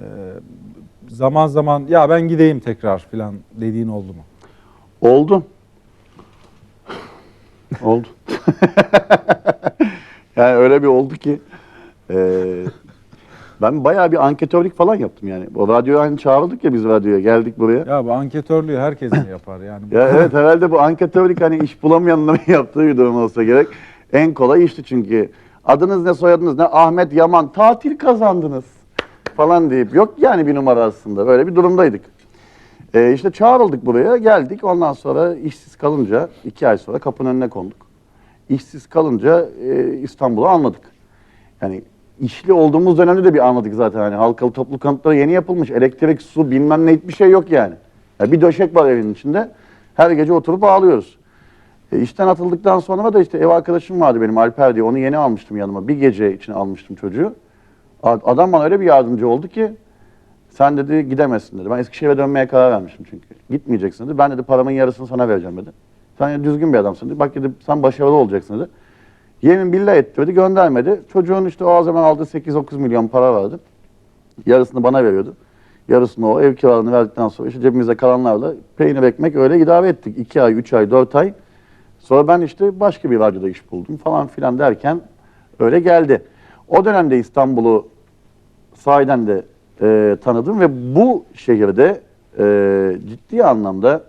Ee, zaman zaman ya ben gideyim tekrar falan dediğin oldu mu? Oldu. oldu. yani öyle bir oldu ki e, ben bayağı bir anketörlük falan yaptım yani. O radyoya hani çağrıldık ya biz radyoya geldik buraya. Ya bu anketörlüğü herkes mi yapar yani? Ya evet herhalde bu anketörlük hani iş bulamayanların yaptığı bir durum olsa gerek. En kolay işti çünkü. Adınız ne soyadınız ne Ahmet Yaman tatil kazandınız falan deyip yok yani bir numara aslında böyle bir durumdaydık. Ee, işte çağrıldık buraya geldik ondan sonra işsiz kalınca iki ay sonra kapının önüne konduk. İşsiz kalınca e, İstanbul'u almadık. Yani işli olduğumuz dönemde de bir anladık zaten. Hani halkalı toplu konutları yeni yapılmış. Elektrik, su bilmem ne hiçbir şey yok yani. Ya bir döşek var evin içinde. Her gece oturup ağlıyoruz. E, işten atıldıktan sonra da işte ev arkadaşım vardı benim Alper diye. Onu yeni almıştım yanıma. Bir gece için almıştım çocuğu. Adam bana öyle bir yardımcı oldu ki sen dedi gidemezsin dedi. Ben Eskişehir'e dönmeye karar vermiştim çünkü. Gitmeyeceksin dedi. Ben dedi paramın yarısını sana vereceğim dedi. Sen düzgün bir adamsın dedi. Bak dedi sen başarılı olacaksın dedi. Yemin billah ettirdi göndermedi. Çocuğun işte o zaman aldığı 8-9 milyon para vardı. Yarısını bana veriyordu. Yarısını o ev kiralarını verdikten sonra işte cebimize kalanlarla peynir ekmek öyle idare ettik. 2 ay, 3 ay, 4 ay. Sonra ben işte başka bir radyoda iş buldum falan filan derken öyle geldi. O dönemde İstanbul'u sahiden de e, tanıdım ve bu şehirde e, ciddi anlamda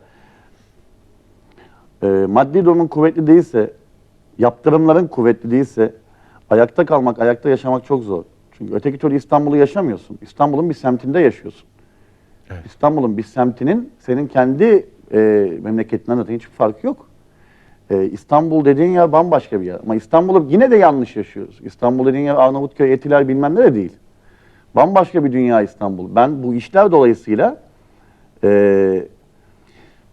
e, maddi durumun kuvvetli değilse, yaptırımların kuvvetli değilse ayakta kalmak, ayakta yaşamak çok zor. Çünkü öteki türlü İstanbul'u yaşamıyorsun. İstanbul'un bir semtinde yaşıyorsun. İstanbul'un bir semtinin senin kendi e, memleketinden zaten hiçbir farkı yok. E, İstanbul dediğin yer bambaşka bir yer. Ama İstanbul'u yine de yanlış yaşıyoruz. İstanbul dediğin yer Arnavutköy, Etiler bilmem ne de değil. Bambaşka bir dünya İstanbul. Ben bu işler dolayısıyla e,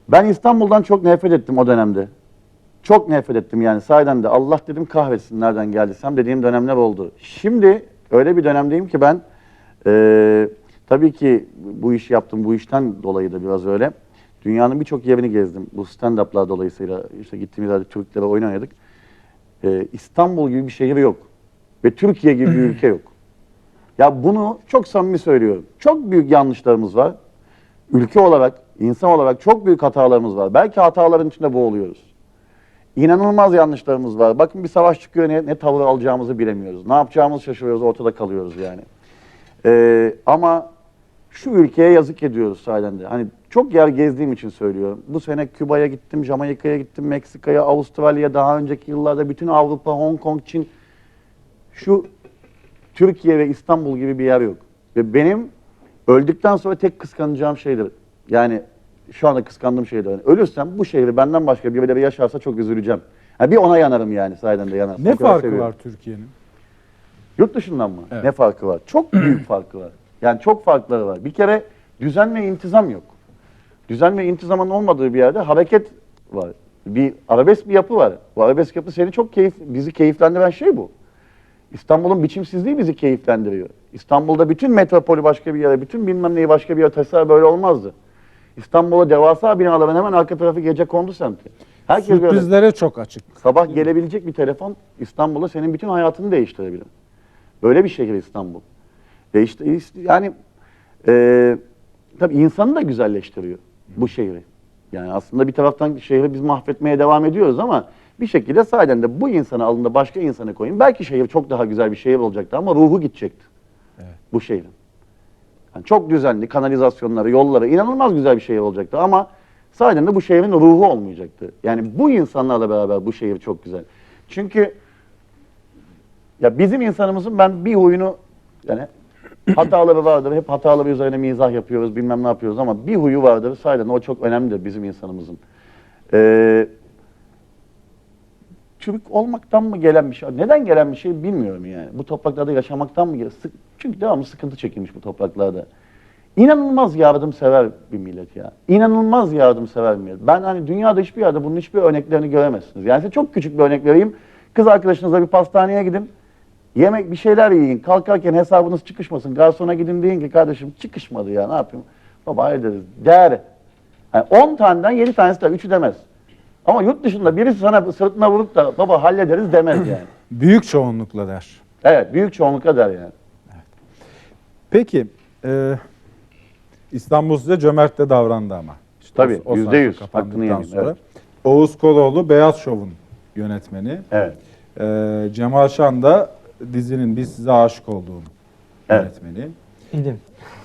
ben İstanbul'dan çok nefret ettim o dönemde. Çok nefret ettim yani sahiden de Allah dedim kahretsin nereden geldiysem dediğim dönemler oldu. Şimdi öyle bir dönemdeyim ki ben e, tabii ki bu işi yaptım bu işten dolayı da biraz öyle. Dünyanın birçok yerini gezdim bu stand-up'lar dolayısıyla işte gittiğimiz yerde Türklere oyun oynadık. E, İstanbul gibi bir şehir yok ve Türkiye gibi bir ülke yok. Ya bunu çok samimi söylüyorum. Çok büyük yanlışlarımız var. Ülke olarak, insan olarak çok büyük hatalarımız var. Belki hataların içinde boğuluyoruz. İnanılmaz yanlışlarımız var. Bakın bir savaş çıkıyor ne, ne tavır alacağımızı bilemiyoruz. Ne yapacağımızı şaşırıyoruz, ortada kalıyoruz yani. Ee, ama şu ülkeye yazık ediyoruz sahiden de. Hani çok yer gezdiğim için söylüyorum. Bu sene Küba'ya gittim, Jamaika'ya gittim, Meksika'ya, Avustralya, daha önceki yıllarda bütün Avrupa, Hong Kong, Çin. Şu Türkiye ve İstanbul gibi bir yer yok. Ve benim öldükten sonra tek kıskanacağım şeydir. Yani şu anda kıskandığım şeydir. Yani ölürsem bu şehri benden başka birileri yaşarsa çok üzüleceğim. Yani bir ona yanarım yani sahiden de yanarım. Ne O farkı seviyorum. var Türkiye'nin? Yurt dışından mı? Evet. Ne farkı var? Çok büyük farkı var. Yani çok farkları var. Bir kere düzen ve intizam yok. Düzen ve intizamın olmadığı bir yerde hareket var. Bir arabesk bir yapı var. Bu arabesk yapı seni çok keyif, bizi keyiflendiren şey bu. İstanbul'un biçimsizliği bizi keyiflendiriyor. İstanbul'da bütün metropolü başka bir yere, bütün bilmem neyi başka bir yere taşısa böyle olmazdı. İstanbul'a devasa binaların hemen arka tarafı gece kondu semti. Herkes böyle Sürprizlere çok açık. sabah gelebilecek bir telefon İstanbul'da senin bütün hayatını değiştirebilir. Böyle bir şehir İstanbul. İşte, işte yani e, tabii insanı da güzelleştiriyor bu şehri. Yani aslında bir taraftan şehri biz mahvetmeye devam ediyoruz ama bir şekilde sahiden de bu insanı alın da başka insanı koyun. Belki şehir çok daha güzel bir şehir olacaktı ama ruhu gidecekti Evet. bu şehrin. Yani çok düzenli kanalizasyonları, yolları inanılmaz güzel bir şehir olacaktı ama sahiden de bu şehrin ruhu olmayacaktı. Yani bu insanlarla beraber bu şehir çok güzel. Çünkü ya bizim insanımızın ben bir huyunu yani hataları vardır. Hep hataları üzerine mizah yapıyoruz, bilmem ne yapıyoruz ama bir huyu vardır. Sahiden o çok önemlidir bizim insanımızın. Ee, Türk olmaktan mı gelen bir şey? Neden gelen bir şey bilmiyorum yani. Bu topraklarda yaşamaktan mı gelen? Çünkü devamlı sıkıntı çekilmiş bu topraklarda. İnanılmaz yardımsever bir millet ya. İnanılmaz yardımsever bir millet. Ben hani dünyada hiçbir yerde bunun hiçbir örneklerini göremezsiniz. Yani size çok küçük bir örnek vereyim. Kız arkadaşınızla bir pastaneye gidin. Yemek bir şeyler yiyin. Kalkarken hesabınız çıkışmasın. Garsona gidin deyin ki kardeşim çıkışmadı ya ne yapayım? Baba hayır deriz. Değer. Yani 10 taneden 7 tanesi de 3'ü demez. Ama yurt dışında birisi sana sırtına vurup da baba hallederiz demez yani. Büyük çoğunlukla der. Evet büyük çoğunlukla der yani. Peki e, İstanbul size cömert de davrandı ama. İşte Tabii, o- o yüzde yüz. kapandıktan Hakkını yemeyeyim, sonra. evet. Oğuz Koloğlu Beyaz Şov'un yönetmeni. Evet. E, Cemal Şan da dizinin Biz Size Aşık Olduğum Evet. yönetmeni. İdim.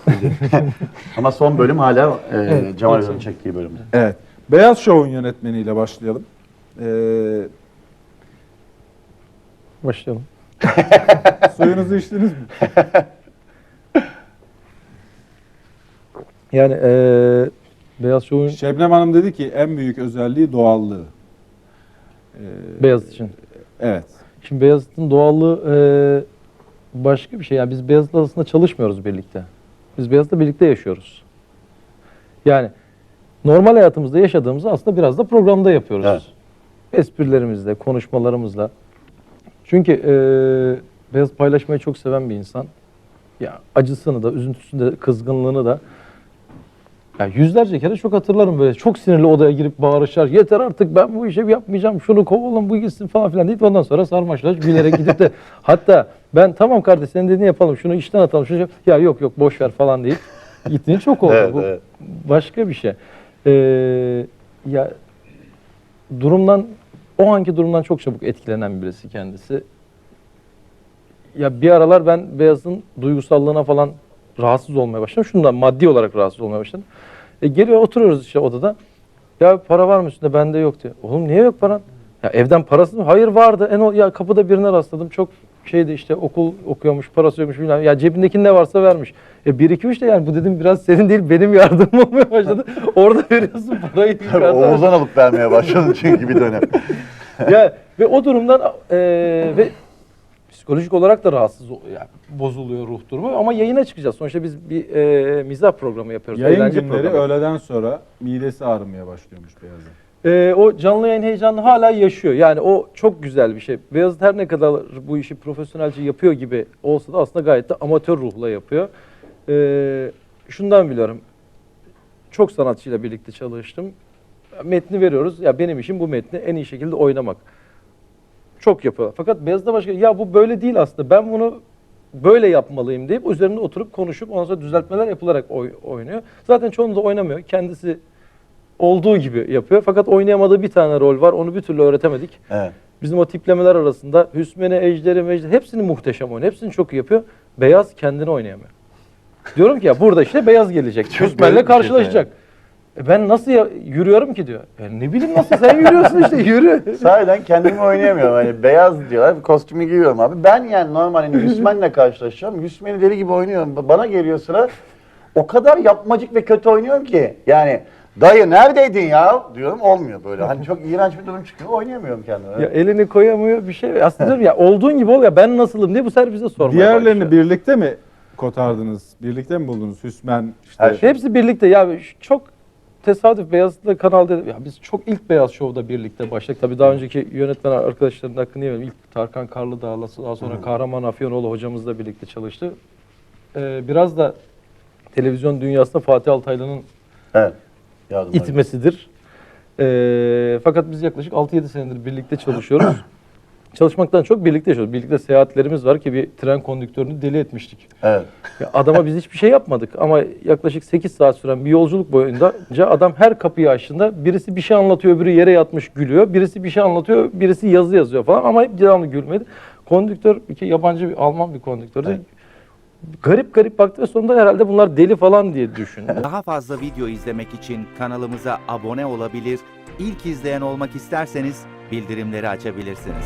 Ama son bölüm hala e, Evet, Cemal Hoca'nın çektiği bölüm. Evet. Beyaz Şov'un yönetmeniyle başlayalım. E, Başlayalım. suyunuzu içtiniz mi? Yani eee Beyaz Şov'un Şebnem Hanım dedi ki en büyük özelliği doğallığı. E, Beyaz için. Evet. Şimdi Beyazıt'ın doğallığı eee, başka bir şey. Yani biz Beyazıt'la aslında çalışmıyoruz birlikte. Biz Beyazıt'la birlikte yaşıyoruz. Yani normal hayatımızda yaşadığımızı aslında biraz da programda yapıyoruz. Evet. Esprilerimizle, konuşmalarımızla. Çünkü eee Beyaz paylaşmayı çok seven bir insan. Ya acısını da, üzüntüsünü de, kızgınlığını da ya yüzlerce kere çok hatırlarım böyle çok sinirli odaya girip bağırışlar. Yeter artık ben bu işi yapmayacağım. Şunu kovalım bu gitsin falan filan deyip ondan sonra sarmaşlaş gülerek gidip de hatta ben tamam kardeş senin dediğini yapalım. Şunu işten atalım. Şunu yap- ya yok yok boş ver falan deyip gittiğini çok oldu. Evet, bu evet. başka bir şey. Ee, ya durumdan o anki durumdan çok çabuk etkilenen birisi kendisi. Ya bir aralar ben Beyaz'ın duygusallığına falan rahatsız olmaya başladım. Şundan maddi olarak rahatsız olmaya başladım. E geliyor oturuyoruz işte odada. Ya para var mı üstünde? Bende yok diyor. Oğlum niye yok paran? Ya evden parası mı? Hayır vardı. En o ya kapıda birine rastladım. Çok şeydi işte okul okuyormuş, parası yokmuş bilmem. Ya cebindeki ne varsa vermiş. E 1 2 3 de yani bu dedim biraz senin değil benim yardımım olmaya başladı. Orada veriyorsun parayı. Tabii. Oğuzhan alıp vermeye başladın çünkü bir dönem. ya ve o durumdan e, ve psikolojik olarak da rahatsız yani bozuluyor ruh durumu ama yayına çıkacağız. Sonuçta biz bir e, mizah programı yapıyoruz. Yayın günleri programı. öğleden sonra midesi ağrımaya başlıyormuş Beyaz'ın. E, o canlı yayın heyecanı hala yaşıyor. Yani o çok güzel bir şey. Beyazıt her ne kadar bu işi profesyonelce yapıyor gibi olsa da aslında gayet de amatör ruhla yapıyor. E, şundan biliyorum. Çok sanatçıyla birlikte çalıştım. Metni veriyoruz. Ya benim işim bu metni en iyi şekilde oynamak. Çok yapıyorlar. Fakat Beyazıt'ta başka ya bu böyle değil aslında. Ben bunu böyle yapmalıyım deyip üzerinde oturup konuşup ondan sonra düzeltmeler yapılarak oy- oynuyor. Zaten çoğunu da oynamıyor. Kendisi olduğu gibi yapıyor. Fakat oynayamadığı bir tane rol var. Onu bir türlü öğretemedik. Evet. Bizim o tiplemeler arasında Hüsmen'i, Ejder'i, Mecder'i hepsini muhteşem oynuyor. Hepsini çok iyi yapıyor. Beyaz kendini oynayamıyor. Diyorum ki ya burada işte Beyaz gelecek. Hüsmen'le şey karşılaşacak. E ben nasıl ya- yürüyorum ki diyor. Ya ne bileyim nasıl sen yürüyorsun işte yürü. Sahiden kendimi oynayamıyorum. Hani beyaz diyorlar, kostümü giyiyorum abi. Ben yani normal hani Hüsmen'le karşılaşacağım. Hüsmen'i deli gibi oynuyorum. Bana geliyor sıra. O kadar yapmacık ve kötü oynuyorum ki. Yani dayı neredeydin ya diyorum olmuyor böyle. Hani çok iğrenç bir durum çıkıyor. Oynayamıyorum kendimi. Ya elini koyamıyor bir şey. Aslında diyorum ya olduğun gibi ol ya ben nasılım diye bu sefer bize sormaya Diğerlerini başlıyor. birlikte mi kotardınız? Birlikte mi buldunuz? Hüsmen işte. Her şey. Hepsi birlikte ya çok tesadüf Beyazıt'la kanalda ya biz çok ilk Beyaz Show'da birlikte başladık. Tabii daha önceki yönetmen arkadaşların hakkını yemeyelim. İlk Tarkan Karlıdağ'la daha sonra Kahraman Afyonoğlu hocamızla birlikte çalıştı. Ee, biraz da televizyon dünyasında Fatih Altaylı'nın Evet. Yardım itmesidir. Ee, fakat biz yaklaşık 6-7 senedir birlikte çalışıyoruz. Çalışmaktan çok birlikte yaşıyoruz. Birlikte seyahatlerimiz var ki bir tren kondüktörünü deli etmiştik. Evet. Ya adama biz hiçbir şey yapmadık ama yaklaşık 8 saat süren bir yolculuk boyunca adam her kapıyı açtığında birisi bir şey anlatıyor, öbürü yere yatmış gülüyor. Birisi bir şey anlatıyor, birisi yazı yazıyor falan ama hep devamlı gülmedi. Kondüktör iki yabancı bir Alman bir kondüktördü. Evet. Garip garip baktı ve sonunda herhalde bunlar deli falan diye düşündü. Daha fazla video izlemek için kanalımıza abone olabilir, ilk izleyen olmak isterseniz bildirimleri açabilirsiniz.